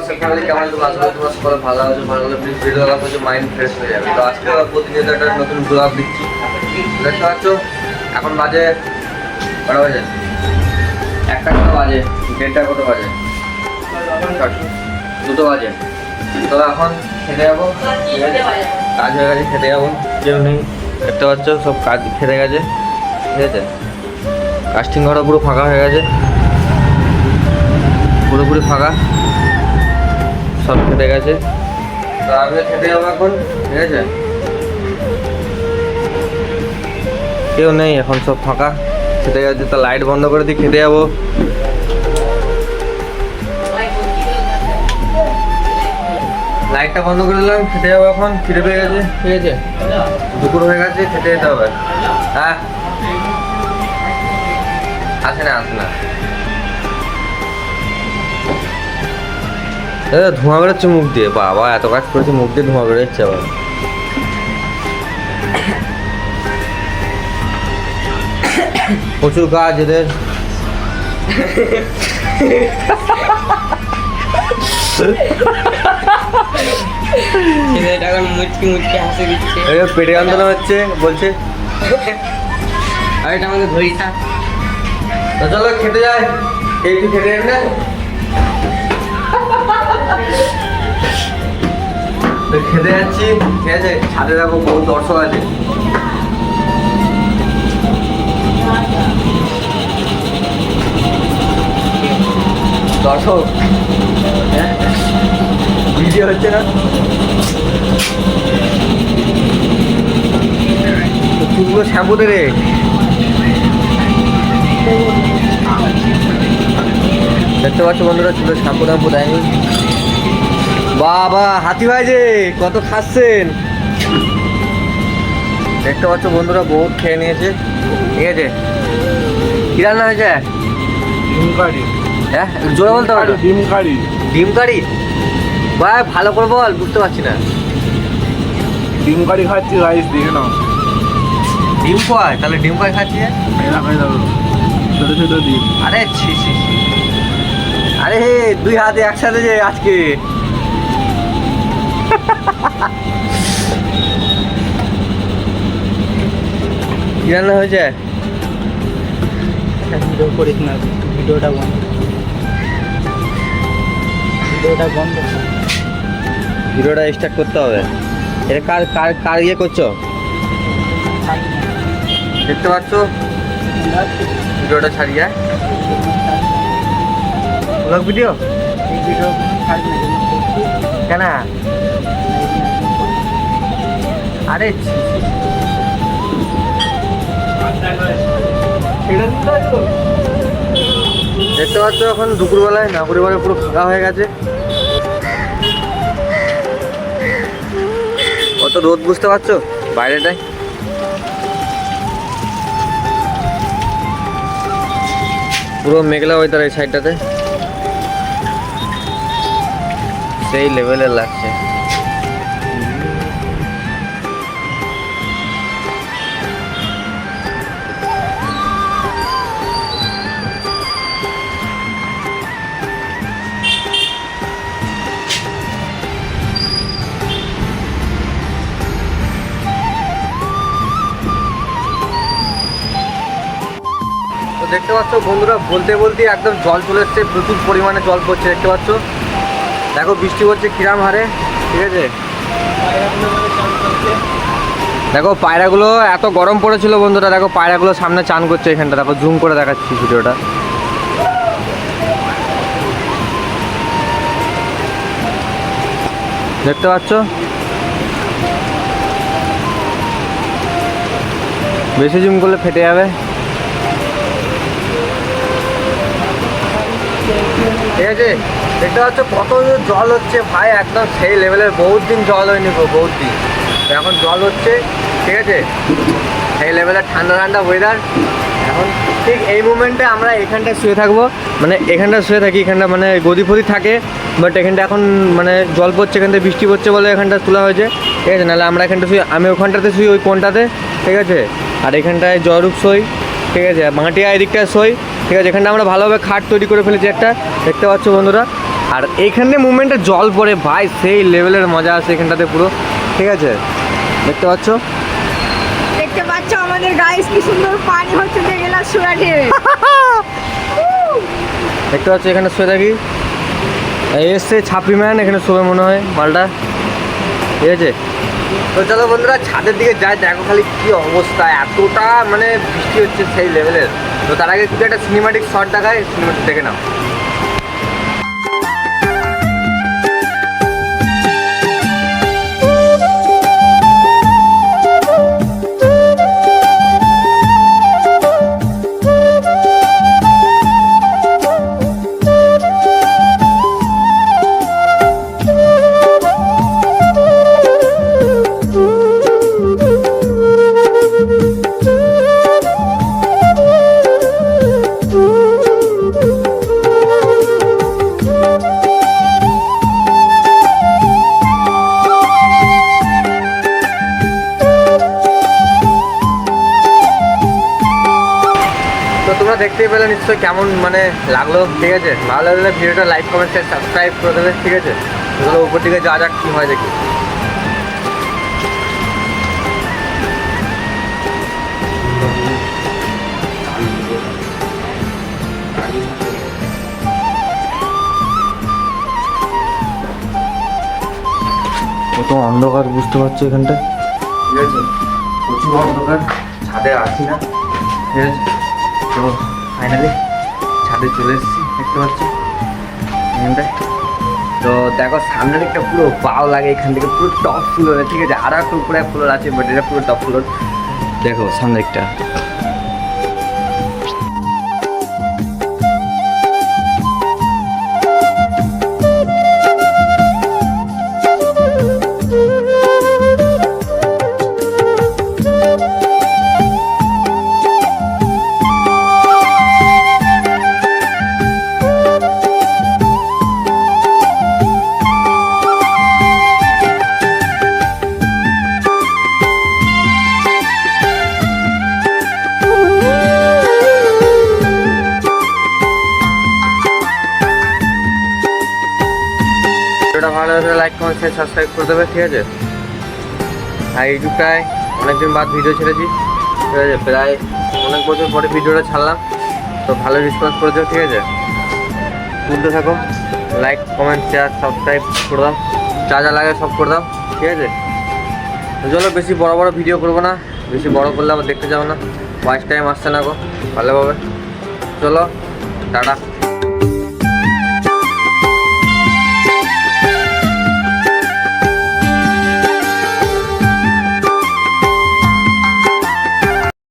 WhatsApp family কেমন আশা করি তোমার সকলে ভালো আছো ভালো হলে প্লিজ ভিডিও দেখা হচ্ছে মাইন্ড ফ্রেশ হয়ে যাবে। তো আজকে প্রতিনিয়ত একটা নতুন ব্লগ দিচ্ছি। দেখতে পাচ্ছ? এখন বাজে কটা বাজে? একটা কত বাজে? দেড়টা কত বাজে? দুটো বাজে। তো এখন খেতে যাব? কাজ হয়ে গেছে, খেতে যাব। কেউ নেই। দেখতে পাচ্ছ? সব কাজ খেতে গেছে। ঠিক আছে? কাস্টিং ঘরটা পুরো ফাঁকা হয়ে গেছে। পুরোপুরি ফাঁকা। সব খেতে গেছে। তো আমি খেতে যাব এখন, ঠিক আছে? কেউ নেই, এখন সব ফাঁকা। খেতে গেছে তো লাইট বন্ধ করে দিয়ে খেতে যাব। লাইটটা বন্ধ করে দিলাম, খেতে যাব এখন, খিদে পেয়ে গেছে। ঠিক আছে? দুপুর হয়ে গেছে, খেতে যেতে হবে। হ্যাঁ? আসে না আসে না। ধোঁয়া বেরোচ্ছে মুখ দিয়ে। বাবা এত কাজ করেছে মুখ দিয়ে ধোঁয়া বেরোচ্ছে আবার। প্রচুর কাজ এদের। পেটে যন্ত্রণা হচ্ছে বলছে। আর এটা আমাকে ধরি চলো খেতে যায় এই খেতে যাবি না? খেতে যাচ্ছি। ঠিক আছে ছাদে দেখো বহু দর্শক আছে। দর্শক, ভিডিও হচ্ছে না? চুলগুলো শ্যাম্পু দে রে দেখতে পাচ্ছ বন্ধুরা চুলে শ্যাম্পু ট্যাম্পু দেয়নি। বাবা হাতি ভাই যে কত খাচ্ছেন? দেখতে পাচ্ছ বন্ধুরা বহুত খেয়ে নিয়েছে। ঠিক আছে? কি রান্না হয়েছে? ডিম কারি হ্যাঁ জোরে বলতে পারো ডিম কারি ডিম কারি ভাই ভালো করে বল বুঝতে পারছি না। ডিম কারি খাচ্ছি রাইস দিয়ে না ডিম কয়? তাহলে ডিম কয় খাচ্ছি? ছোটো ছোটো ডিম। আরে ছি ছি ছি। আরে হে দুই হাতে একসাথে যে আজকে কি রান্না হয়েছে? ভিডিও করিস না ভিডিওটা বন্ধ ভিডিওটা বন্ধ ভিডিওটা স্টার্ট করতে হবে। এটা কার কার কার ইয়ে করছ? দেখতে পাচ্ছ? ভিডিওটা ছাড়িয়ে। ব্লগ ভিডিও ভিডিও কেন? আরে। দেখতে পাচ্ছ এখন দুপুরবেলায় নাগরিবারে পুরো ফাঁকা হয়ে গেছে। কত রোদ বুঝতে পারছ? বাইরেটায় পুরো মেঘলা ওয়েদার এই সাইডটাতে সেই লেভেলের লাগছে। দেখতে পাচ্ছ বন্ধুরা, বলতে বলতে একদম জল চলে এসছে, প্রচুর পরিমাণে জল পড়ছে, দেখতে পাচ্ছ? দেখো, বৃষ্টি পড়ছে কিরাম হারে, ঠিক আছে? দেখো, পায়রাগুলো এত গরম পড়েছিল বন্ধুরা, দেখো, পায়রাগুলো সামনে চান করছে এখানটা, দেখো, জুম করে দেখাচ্ছি ভিডিওটা। দেখতে পাচ্ছ? বেশি জুম করলে ফেটে যাবে। ঠিক আছে? দেখতে পাচ্ছ কত জল হচ্ছে, ভাই, একদম সেই লেভেলের বহুত দিন জল হয়নি গো, বহুত দিন। এখন জল হচ্ছে, ঠিক আছে? সেই লেভেলের ঠান্ডা ঠান্ডা ওয়েদার এখন ঠিক এই মুমেন্টে আমরা এখানটায় শুয়ে থাকব। মানে এখানটা শুয়ে থাকি, এখানটা মানে গদি ফদি থাকে বাট এখানটা এখন মানে জল পড়ছে, এখান থেকে বৃষ্টি পড়ছে বলে এখানটা তোলা হয়েছে। ঠিক আছে? নাহলে আমরা এখানটা শুই আমি ওখানটাতে শুই, ওই কোনটাতে ঠিক আছে? আর এখানটায় জয়রূপ শোই ঠিক আছে? মাটিয়া এদিকটা শোই ঠিক আছে এখানটা আমরা ভালোভাবে খাট তৈরি করে ফেলেছি একটা দেখতে পাচ্ছ বন্ধুরা। আর এইখানে মুভমেন্টে জল পড়ে ভাই সেই লেভেলের মজা আছে এখানটাতে পুরো ঠিক আছে? দেখতে পাচ্ছ? দেখতে পাচ্ছ আমাদের গাইস কি সুন্দর পানি হচ্ছে দেখতে পাচ্ছ এখানে শুয়ে থাকি এসছে ছাপি ম্যান এখানে শোবে মনে হয় মালটা। ঠিক আছে? তো চলো বন্ধুরা, ছাদের দিকে যাই, দেখো খালি কি অবস্থা। এতটা মানে বৃষ্টি হচ্ছে সেই লেভেলের তো তার আগে একটা সিনেমাটিক শট দেখায় সিনেমাটিক দেখে নাও। তো তোমরা দেখতেই পেলে নিশ্চয়ই কেমন মানে লাগল ঠিক আছে? ভালো লাগলে ভিডিওটা লাইক কমেন্ট শেয়ার সাবস্ক্রাইব করে দেবে ঠিক আছে? তাহলে উপর দিকে যা যাক কী হয় দেখি। কত অন্ধকার বুঝতে পারছ এখানটা ঠিক আছে। প্রচুর অন্ধকার ছাদে আসি না ঠিক আছে? তো ফাইনালি ছাদে চলে এসেছি, দেখতে পাচ্ছি? তো দেখো, সামনে দিকটা পুরো পাও লাগে, এখান থেকে পুরো টপ ফ্লোর ঠিক আছে, আর একটা উপরে ফ্লোর আছে বাট এটা পুরো টপ ফ্লোর দেখো, সামনে দিকটা। লাইক কমেন্ট শেয়ার সাবস্ক্রাইব করে দেবে, ঠিক আছে? আর ইউটিউবটায় অনেকদিন বাদ ভিডিও ছেড়েছি, ঠিক আছে? প্রায় অনেক বছর পরে ভিডিওটা ছাড়লাম, তো ভালো রেসপন্স করেছ, ঠিক আছে? তুলতে থাকো লাইক কমেন্ট শেয়ার সাবস্ক্রাইব করে দাও, যা যা লাগে সব করে দাও, ঠিক আছে? চলো, বেশি বড় বড় ভিডিও করব না, বেশি বড় করলে আবার দেখতে যাব না ফার্স্ট টাইম আসছে না গো ভালোভাবে চলো, টাটা।